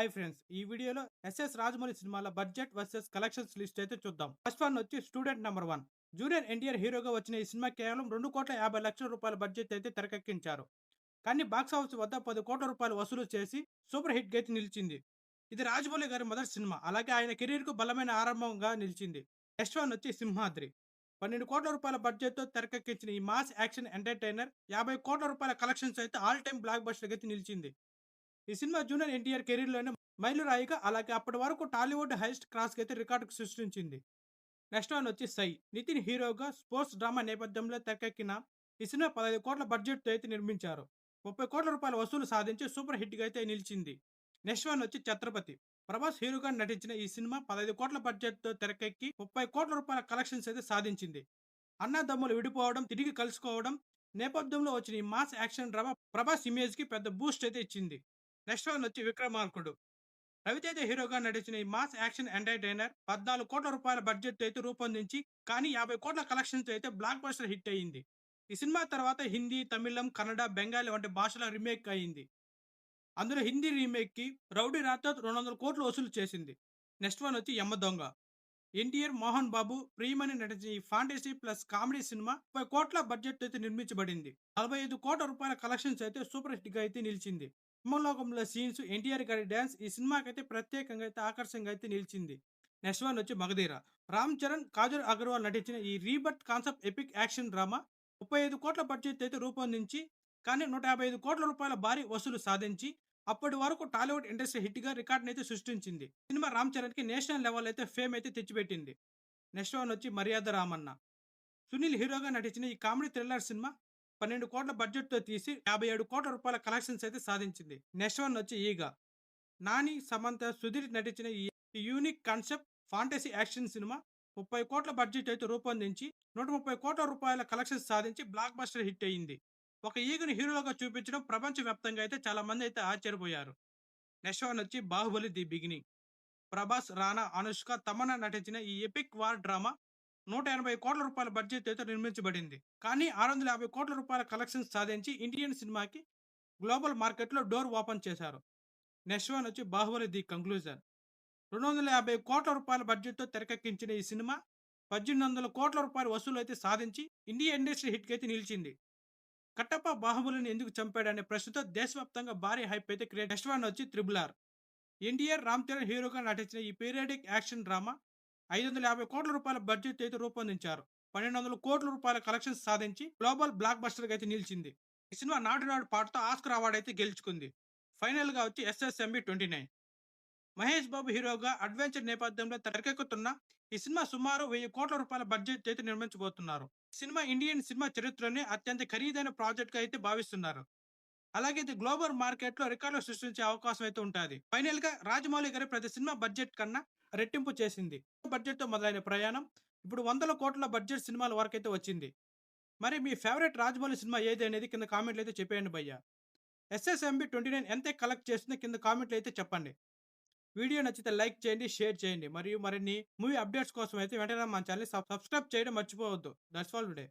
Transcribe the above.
Hi friends ఈ వీడియోలో SS Rajamouli సినిమాల బడ్జెట్ వర్సెస్ కలెక్షన్స్ లిస్ట్ అయితే చూద్దాం. ఫస్ట్ వన్ వచ్చి student number one. Junior NTR హీరోగా వచ్చిన ఈ సినిమా కేవలం రెండు కోట్ల యాభై లక్షల రూపాయల బడ్జెట్ అయితే తెరకెక్కించారు. కానీ బాక్స్ ఆఫీస్ వద్ద పది కోట్ల రూపాయలు వసూలు చేసి సూపర్ హిట్ గైతే నిలిచింది. ఇది రాజమౌళి గారి మొదటి సినిమా. అలాగే ఆయన కెరీర్కు బలమైన ఆరంభంగా నిలిచింది. నెక్స్ట్ వన్ వచ్చి సింహాద్రి. పన్నెండు కోట్ల రూపాయల బడ్జెట్తో తెరకెక్కించిన ఈ మాస్ యాక్షన్ ఎంటర్టైనర్ యాభై కోట్ల రూపాయల కలెక్షన్స్ అయితే ఆల్ టైమ్ బ్లాక్ బస్టర్ అయితే నిలిచింది. ఈ సినిమా జూనియర్ ఎన్టీఆర్ కెరీర్లోనే మైలురాయిగా అలాగే అప్పటి వరకు టాలీవుడ్ హైయెస్ట్ క్రాస్ అయితే రికార్డుకు సృష్టించింది. నెక్స్ట్ వన్ వచ్చి సై. నితిన్ హీరోగా స్పోర్ట్స్ డ్రామా నేపథ్యంలో తెరకెక్కిన ఈ సినిమా పదహైదు కోట్ల బడ్జెట్తో అయితే నిర్మించారు. ముప్పై కోట్ల రూపాయల వసూలు సాధించి సూపర్ హిట్గా అయితే నిలిచింది. నెక్స్ట్ వన్ వచ్చి ఛత్రపతి. ప్రభాస్ హీరోగా నటించిన ఈ సినిమా పదహైదు కోట్ల బడ్జెట్తో తెరకెక్కి ముప్పై కోట్ల రూపాయల కలెక్షన్స్ అయితే సాధించింది. అన్నదమ్ములు విడిపోవడం తిరిగి కలుసుకోవడం నేపథ్యంలో వచ్చిన ఈ మాస్ యాక్షన్ డ్రామా ప్రభాస్ ఇమేజ్కి పెద్ద బూస్ట్ అయితే ఇచ్చింది. నెక్స్ట్ వన్ వచ్చి విక్రమార్కుడు రవితేజ హీరోగా నటించిన ఈ మాస్ యాక్షన్ ఎంటర్టైనర్ పద్నాలుగు కోట్ల రూపాయల బడ్జెట్ అయితే రూపొందించి కానీ యాభై కోట్ల కలెక్షన్స్ అయితే బ్లాక్ బస్టర్ హిట్ అయ్యింది ఈ సినిమా తర్వాత హిందీ తమిళం కన్నడ బెంగాలీ వంటి భాషల రీమేక్ అయింది. అందులో హిందీ రీమేక్కి రౌడీ రాతో రెండు వందల కోట్లు వసూలు చేసింది. నెక్స్ట్ వన్ వచ్చి యమ్మ దొంగ. ఎన్టీఆర్ మోహన్ బాబు ప్రియమని నటించిన ఈ ఫాంటసీ ప్లస్ కామెడీ సినిమా ముప్పై కోట్ల బడ్జెట్ అయితే నిర్మించబడింది. నలభై ఐదు కోట్ల రూపాయల కలెక్షన్స్ అయితే సూపర్ హిట్గా అయితే నిలిచింది. సింహలోకంలో సీన్స్ ఎన్టీఆర్ గారి డ్యాన్స్ ఈ సినిమాకి అయితే ప్రత్యేకంగా అయితే ఆకర్షణగా అయితే నిలిచింది. నెక్స్ట్ వన్ వచ్చి మగధీర. రామ్ చరణ్ కాజల్ అగర్వాల్ నటించిన ఈ rebirth concept epic action drama ముప్పై ఐదు కోట్ల బడ్జెట్ అయితే రూపొందించి కానీ నూట యాభై ఐదు కోట్ల రూపాయల భారీ వసూలు సాధించి అప్పటి వరకు టాలీవుడ్ ఇండస్ట్రీ హిట్గా రికార్డ్ అయితే సృష్టించింది. సినిమా రామ్ చరణ్కి నేషనల్ లెవెల్ అయితే ఫేమ్ అయితే తెచ్చిపెట్టింది. నెక్స్ట్ వన్ వచ్చి మర్యాద రామన్న. సునీల్ హీరోగా నటించిన ఈ కామెడీ థ్రిల్లర్ సినిమా పన్నెండు కోట్ల బడ్జెట్తో తీసి యాభై ఏడు కోట్ల రూపాయల కలెక్షన్స్ అయితే సాధించింది. నెక్స్ట్ వన్ వచ్చి ఈగ. నాని సమంత సుధీర్ నటించిన ఈ యూనిక్ కాన్సెప్ట్ ఫాంటసీ యాక్షన్ సినిమా ముప్పై కోట్ల బడ్జెట్ అయితే రూపొందించి నూట ముప్పై కోట్ల రూపాయల కలెక్షన్స్ సాధించి బ్లాక్ బస్టర్ హిట్ అయ్యింది ఒక ఈగను హీరోగా చూపించడం ప్రపంచవ్యాప్తంగా అయితే చాలా మంది అయితే ఆశ్చర్యపోయారు. నెక్స్ట్ వన్ వచ్చి బాహుబలి ది బిగినింగ్. ప్రభాస్ రానా అనుష్క తమన్నా నటించిన ఈ ఎపిక్ వార్ డ్రామా నూట ఎనభై కోట్ల రూపాయల బడ్జెట్ అయితే నిర్మించబడింది. కానీ ఆరు వందల యాభై కోట్ల రూపాయల కలెక్షన్స్ సాధించి ఇండియన్ సినిమాకి గ్లోబల్ మార్కెట్లో డోర్ ఓపెన్ చేశారు. నెక్స్ట్ వన్ వచ్చి బాహుబలి ది కంక్లూజన్. రెండు వందల యాభై కోట్ల రూపాయల బడ్జెట్తో తెరకెక్కించిన ఈ సినిమా పద్దెనిమిది వందల కోట్ల రూపాయల వసూలు అయితే సాధించి ఇండియా ఇండస్ట్రీ హిట్కి అయితే నిలిచింది. కట్టప్ప బాహుబలిని ఎందుకు చంపాడనే ప్రశ్నతో దేశవ్యాప్తంగా భారీ హైప్ అయితే క్రియేట్ నెక్స్ట్ వన్ వచ్చి త్రిబుల్ ఆర్ ఎన్టీఆర్ రామ్ చరణ్ హీరోగా నటించిన ఈ పీరియాడిక్ యాక్షన్ డ్రామా ఐదు వందల యాభై కోట్ల రూపాయల బడ్జెట్ అయితే రూపొందించారు. పన్నెండు వందల కోట్ల రూపాయల కలెక్షన్స్ సాధించి గ్లోబల్ బ్లాక్ బస్టర్ అయితే నిలిచింది. ఈ సినిమా నాటు నాడు పాటతో ఆస్కర్ అవార్డు అయితే గెలుచుకుంది. ఫైనల్గా వచ్చి SSMB twenty nine. Mahesh Babu హీరోగా అడ్వెంచర్ నేపథ్యంలో తెరకెక్కుతున్న ఈ సినిమా సుమారు వెయ్యి కోట్ల రూపాయల బడ్జెట్ అయితే నిర్మించబోతున్నారు. సినిమా ఇండియన్ సినిమా చరిత్రలోనే అత్యంత ఖరీదైన ప్రాజెక్ట్గా అయితే భావిస్తున్నారు. అలాగే ఇది గ్లోబల్ మార్కెట్లో రికార్డులు సృష్టించే అవకాశం అయితే ఉంటుంది. ఫైనల్గా రాజమౌళి గారి ప్రతి సినిమా బడ్జెట్ కన్నా రెట్టింపు చేసింది. బడ్జెట్తో మొదలైన ప్రయాణం ఇప్పుడు వందల కోట్ల బడ్జెట్ సినిమాల వరకు అయితే వచ్చింది. మరి మీ ఫేవరెట్ రాజమౌళి సినిమా ఏది అనేది కింద కామెంట్లు అయితే చెప్పేయండి భయ్య. ఎస్ఎస్ఎంబి ట్వంటీ నైన్ ఎంత కలెక్ట్ చేస్తుందో కింద కామెంట్లు అయితే చెప్పండి. వీడియో నచ్చితే లైక్ చేయండి షేర్ చేయండి. మరియు మరిన్ని మూవీ అప్డేట్స్ కోసం అయితే వెంటనే మన ఛానల్ సబ్స్క్రైబ్ చేయడం మర్చిపోవద్దు. That's all today.